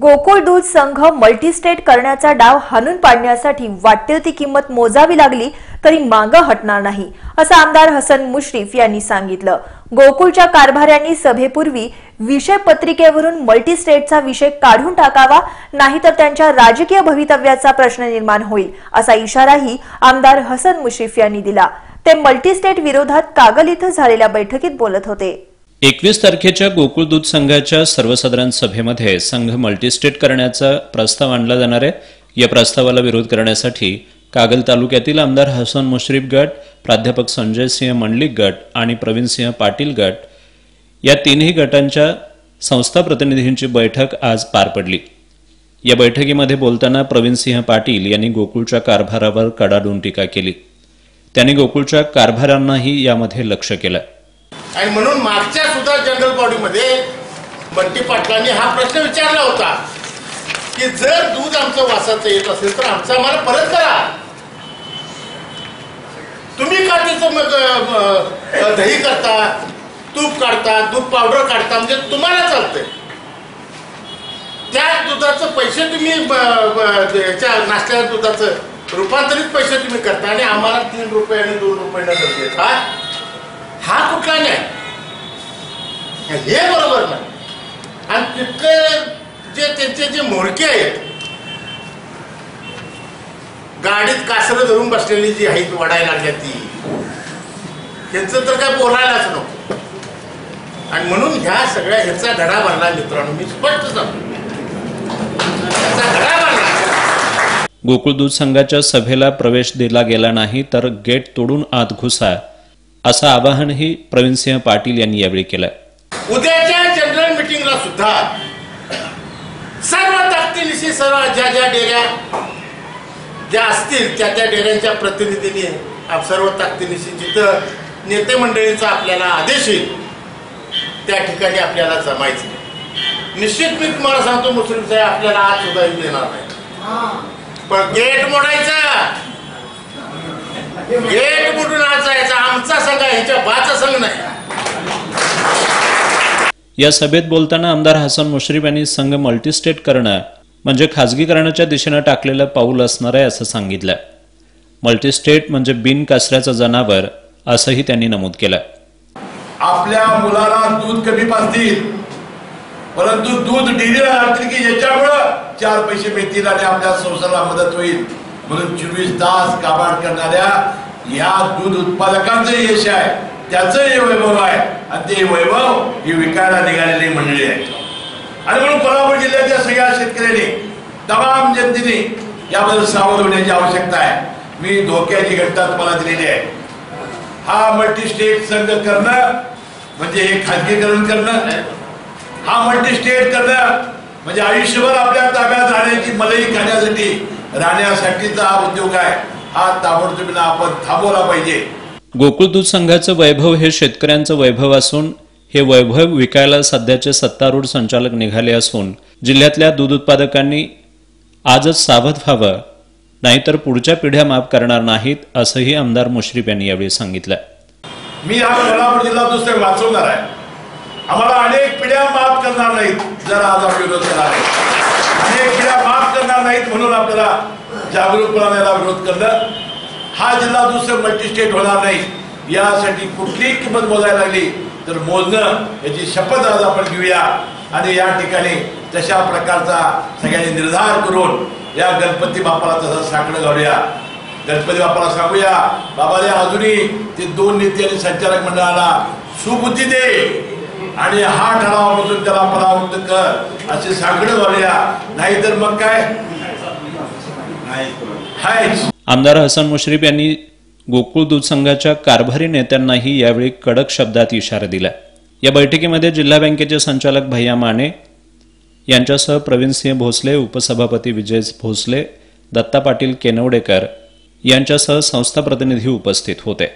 गोकुळ दूध संघ मल्टीस्टेट करण्याचा डाव हाणून पाडण्यासाठी वाटेल ती किंमत मोजावी लागली तरी मागं हटणार नाही असं आमदार हसन मुश्रीफ यांनी सांगितलं. गोकुळच्या कारभाऱ्यांनी सभेपूर्वी विषय पत्रिकेवरून मल्टीस्टेटचा विषय काढून टाकावा नाहीतर त्यांच्या राजकीय भवितव्याचा प्रश्न निर्माण होईल असा इशाराही आमदार हसन मुश्रीफ यांनी दिला. ते मल्टीस्टेट विरोधात कागल इथं झालेल्या बैठकीत बोलत होते. एकवीस तारखेच्या गोकुळ दूध संघाच्या सर्वसाधारण सभेमध्ये संघ मल्टीस्टेट करण्याचा प्रस्ताव आणला जाणार आहे. या प्रस्तावाला विरोध करण्यासाठी कागल तालुक्यातील आमदार हसन मुश्रीफ गट प्राध्यापक संजय सिंह मंडलिक गट आणि प्रवीण सिंह पाटील गट या तिन्ही गटांच्या संस्था प्रतिनिधींची बैठक आज पार पडली. या बैठकीमध्ये बोलताना प्रवीण सिंह पाटील यांनी गोकुळच्या कारभारावर कडाडून टीका केली. त्यांनी गोकुळच्या कारभारांनाही यामध्ये लक्ष केलं. आणि म्हणून मागच्या सुद्धा जनरल बॉडीमध्ये बंटी पाटलांनी हा प्रश्न विचारला होता की जर दूध आमचं वासाचं येत असेल तर आमचं आम्हाला परत करा. तुम्ही का त्याचं दही करता तूप काढता दूध पावडर काढता म्हणजे तुम्हाला चालतंय. त्या दुधाचं पैसे तुम्ही याच्या नाश्त्याच्या दुधाचं रूपांतरित पैसे तुम्ही करता आणि आम्हाला तीन रुपये आणि दोन रुपये न देता. हा कुठला न्याय हे बरोबर नाही आणि तितकं जे त्यांचे जे मोडके आहेत गाडीत कासरं धरून बसलेली जी आहेत वडायला लागल्या ती त्यांचं तर काय बोलायलाच नको. आणि म्हणून ह्या सगळ्या ह्याचा धडा भरला मित्रांनो. मी स्पष्ट सांगतो. गोकुळदूत दूध संघाच्या सभेला प्रवेश दिला गेला नाही तर गेट तोडून आत घुसा. असं आवाहनही प्रवीणसिंह पाटील यांनी यावेळी केलं. उद्याच्या जनरल मिटिंगला सुद्धा सर्व ताकदीनिशी सर्व ज्या ज्या डेऱ्या ज्या असतील त्या त्या डेऱ्यांच्या प्रतिनिधींनी आप- सर्व ताकदीनिशी जिथं नेते मंडळींचा आपल्याला आदेश येईल त्या ठिकाणी आपल्याला जमायचं निश्चित मी तुम्हाला सांगतो मुस्लिम साहेब आपल्याला आज सुद्धा येऊ देणार नाही पण गेट मोडायचा. आमचा संघ आहे, ह्याच्या बाचा संघ नाही. या सभेत बोलताना आमदार हसन मुश्रीफ यांनी संघ मल्टीस्टेट करणं म्हणजे खाजगीकरणाच्या दिशेनं टाकलेलं पाऊल असणार आहे असं सांगितलं. मल्टीस्टेट म्हणजे बिन कासऱ्याचं जनावर असंही त्यांनी नमूद केलं. आपल्या मुलाला दूध कमी पाजतील परंतु दूध डेअरीला घातली की याच्यामुळं चार पैसे मिळतील आणि आपल्या संसाराला मदत होईल. म्हणून चोवीस तास काबाड करणाऱ्या या दूध उत्पादकांचं यश आहे त्याचं हे वैभव आहे. आणि ते वैभव ही विकायला निघालेली मंडळी आहे आणि म्हणून कोल्हापूर जिल्ह्याच्या सगळ्या शेतकऱ्यांनी तमाम जनतेने याबद्दल सावध होण्याची आवश्यकता आहे. मी धोक्याची घटना तुम्हाला दिलेली आहे. हा मल्टी स्टेट संघ करणं म्हणजे हे खाजगीकरण करणं हा मल्टी स्टेट करणं म्हणजे आयुष्यभर आपल्या ताब्यात राहण्याची मलई खाण्यासाठी राहण्यासाठीचा हा उद्योग आहे. हा ताबडतोबीनं आपण थांबवला पाहिजे. गोकुळ दूध संघाचं वैभव हे शेतकऱ्यांचं वैभव असून हे वैभव विकायला सध्याचे सत्तारूढ संचालक निघाले असून जिल्ह्यातल्या दूध उत्पादकांनी आजच सावध व्हावं नाहीतर पुढच्या पिढ्या माफ करणार नाहीत असंही आमदार मुश्रीफ यांनी यावेळी सांगितलं. मी हा कोल्हापूर जिल्हा पुस्तक वाचवणार आहे. आम्हाला अनेक पिढ्या माफ करणार नाहीत जर आज आम्ही विरोध केला आहे. अनेक पिढ्या माफ करणार नाहीत म्हणून आपल्याला जागरूकपणाने याला विरोध करणं हा जिल्हा दुसरं मल्टीस्टेट होणार नाही. यासाठी कुठलीही किंमत मोजायला लागली तर मोजणं याची शपथ आज आपण घेऊया. आणि या ठिकाणी तशा प्रकारचा सगळ्यांनी निर्धार करून या गणपती बाप्पाला तसं साकडं घालूया. गणपती बापाला सांगूया बाबाने अजूनही ते दोन नेते आणि संचालक मंडळाला सुबुद्धी दे आणि हा ठरावापासून त्याला परावृत्त कर. असे साकडं घालूया. नाहीतर मग काय? आमदार हसन मुश्रीफ यांनी गोकुळ दूध संघाच्या कारभारी नेत्यांनाही यावेळी कडक शब्दात इशारा दिला. या बैठकीमध्ये जिल्हा बँकेचे संचालक भैया माने यांच्यासह प्रवीणसिंह भोसले उपसभापती विजय भोसले दत्ता पाटील केनवडेकर यांच्यासह संस्था प्रतिनिधी उपस्थित होते.